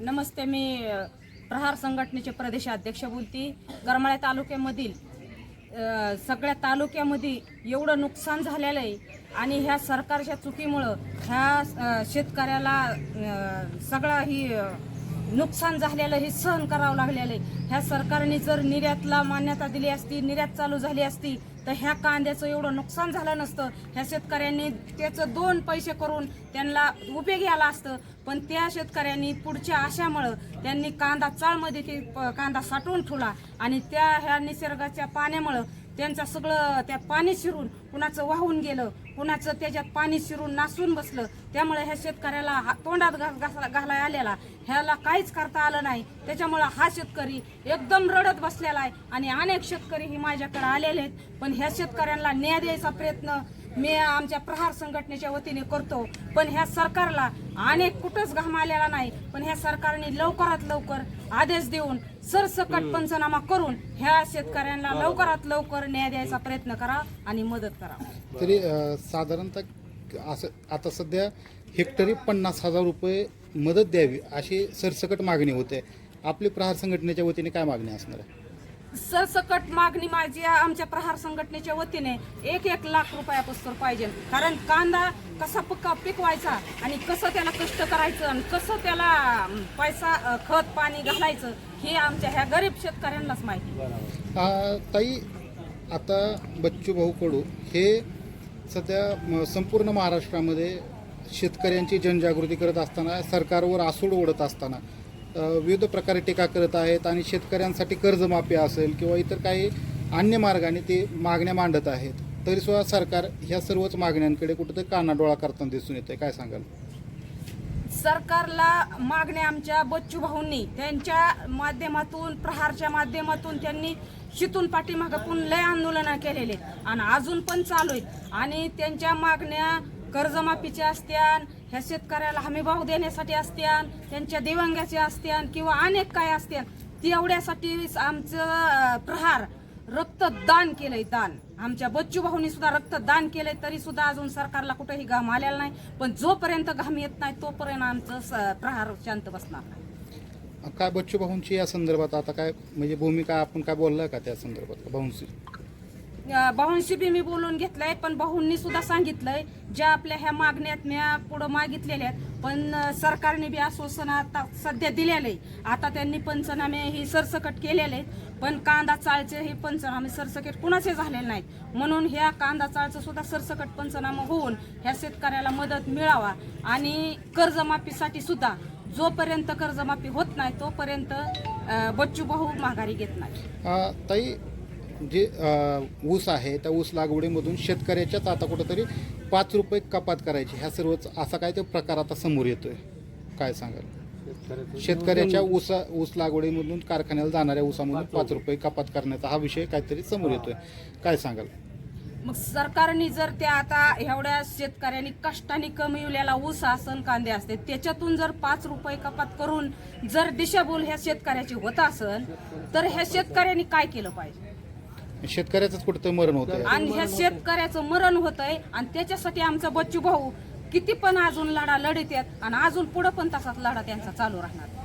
नमस्ते मी प्रहार संघटनेचे प्रदेशाध्यक्ष बोलती. गरमाळ्या तालुक्यामधील सगळ्या तालुक्यामध्ये एवढं नुकसान झालेलं आहे आणि ह्या सरकारच्या चुकीमुळं ह्या शेतकऱ्याला सगळं ही नुकसान झालेलं हे सहन करावं लागलेलं आहे. ह्या सरकारने जर निर्यातला मान्यता दिली असती निर्यात चालू झाली असती तर ह्या कांद्याचं एवढं नुकसान झालं नसतं. ह्या शेतकऱ्यांनी त्याचं दोन पैसे करून त्यांना उपयोगी आला असतं. पण त्या शेतकऱ्यांनी पुढच्या आशामुळं त्यांनी कांदा चाळमध्ये ते प- कांदा साठवून ठेवला. आणि त्या ह्या निसर्गाच्या पाण्यामुळं त्यांचा सगळं त्यात पाणी शिरून कुणाचं वाहून गेलं कुणाचं त्याच्यात पाणी शिरून नासून बसलं त्यामुळे ह्या शेतकऱ्याला हा- तोंडात घास घालाय आलेला. ह्याला काहीच करता आलं नाही. त्याच्यामुळं हा शेतकरी एकदम रडत बसलेला आहे आणि अनेक शेतकरी ही माझ्याकडे आलेले आहेत. पण ह्या शेतकऱ्यांना न्याय द्यायचा प्रयत्न मी आमच्या प्रहार संघटनेच्या वतीने करतो. पण ह्या सरकारला अनेक कुठंच घाम आलेला नाही. पण ह्या सरकारने लवकरात लवकर आदेश देऊन सरसकट पंचनामा करून ह्या शेतकऱ्यांना लवकरात लवकर न्याय द्यायचा प्रयत्न करा आणि मदत करा. तरी अ, साधारणतः असं आता सध्या हेक्टरी पन्नास हजार रुपये मदत द्यावी अशी सरसकट मागणी होते. आपली प्रहार संघटनेच्या वतीने काय मागणी असणार आहे? सरसकट मागणी माझी आमच्या प्रहार संघटनेच्या वतीने एक एक लाख रुपयापासून पाहिजे. कारण कांदा कसा पक्का पिकवायचा आणि कसं त्याला कष्ट करायचं आणि कसं त्याला पैसा खत पाणी घालायचं हे आमच्या ह्या गरीब शेतकऱ्यांनाच माहिती. ताई आता बच्चू भाऊ कडू हे सध्या संपूर्ण महाराष्ट्रामध्ये शेतकऱ्यांची जनजागृती करत असताना सरकारवर आसूड ओढत असताना विविध प्रकारे टीका करत आहेत आणि शेतकऱ्यांसाठी कर्जमाफी असेल किंवा इतर काही अन्य मार्गाने ते मागण्या मांडत आहेत तरीसुद्धा सरकार ह्या सर्वच मागण्यांकडे कुठेतरी कानाडोळा करताना दिसून येते काय सांगाल? सरकारला मागण्या आमच्या बच्चू भाऊंनी त्यांच्या माध्यमातून प्रहारच्या माध्यमातून त्यांनी शितून पाठीमागं पण लय आंदोलनं केलेले आणि अजून पण चालू आहेत. आणि त्यांच्या मागण्या कर्जमाफीच्या असत्या ह्या शेतकऱ्याला हमीभाव देण्यासाठी असत्यान त्यांच्या दिव्यांगाच्या असत्यान किंवा अनेक काय असत्यान तेवढ्यासाठी आमचं प्रहार रक्तदान केलंय दान. आमच्या बच्चू भाऊनी सुद्धा रक्तदान केलंय तरी सुद्धा अजून सरकारला कुठेही घाम आलेला नाही. पण जोपर्यंत घाम येत नाही तोपर्यंत आमचं स- प्रहार शांत बसणार नाही. काय बच्चू भाऊंची या संदर्भात आता काय म्हणजे भूमिका आपण काय बोललं का त्या संदर्भात? भाऊंशी भाऊंशी बी मी बोलून घेतलंय पण भाऊंनी सुद्धा सांगितलंय ज्या आपल्या ह्या मागण्यात म्या पुढं मागितलेल्या आहेत. पण सरकारने बी आश्वासन आता सध्या दिलेलं आहे आता त्यांनी पंचनामे ही सरसकट केलेले आहेत पण कांदा चाळचे हे पंचनामे सरसकट कुणाचे झालेले नाहीत. म्हणून ह्या कांदा चाळचं सुद्धा सरसकट पंचनामा होऊन ह्या शेतकऱ्याला मदत मिळावा आणि कर्जमाफीसाठी सुद्धा जोपर्यंत कर्जमाफी होत नाही तोपर्यंत बच्चू भाऊ माघारी घेत नाही. ताई जे ऊस आहे त्या ऊस लागवडीमधून शेतकऱ्याच्याच आता कुठंतरी पाच रुपये कपात करायची. ह्या सर्वच असा काय तो प्रकार आता समोर येतोय. काय सांगाल? शेतकऱ्याच्या ऊसा ऊस लागवडीमधून कारखान्याला जाणाऱ्या ऊसामधून पाच रुपये. कपात करण्याचा हा विषय काहीतरी समोर येतोय. काय सांगाल? मग सरकारने जर त्या आता एवढ्या शेतकऱ्यांनी कष्टाने कमविलेला ऊस आसन कांदे असते त्याच्यातून जर पाच रुपये कपात करून जर दिशाभूल ह्या शेतकऱ्याची होत असेल तर ह्या शेतकऱ्यांनी काय केलं पाहिजे? शेतकऱ्याचंच कुठं मरण होतं आणि ह्या शेतकऱ्याचं मरण होत आहे आणि त्याच्यासाठी आमचा बच्चू भाऊ किती पण अजून लढा लढत आहेत आणि अजून पुढं पण तसाच लढा त्यांचा चालू राहणार.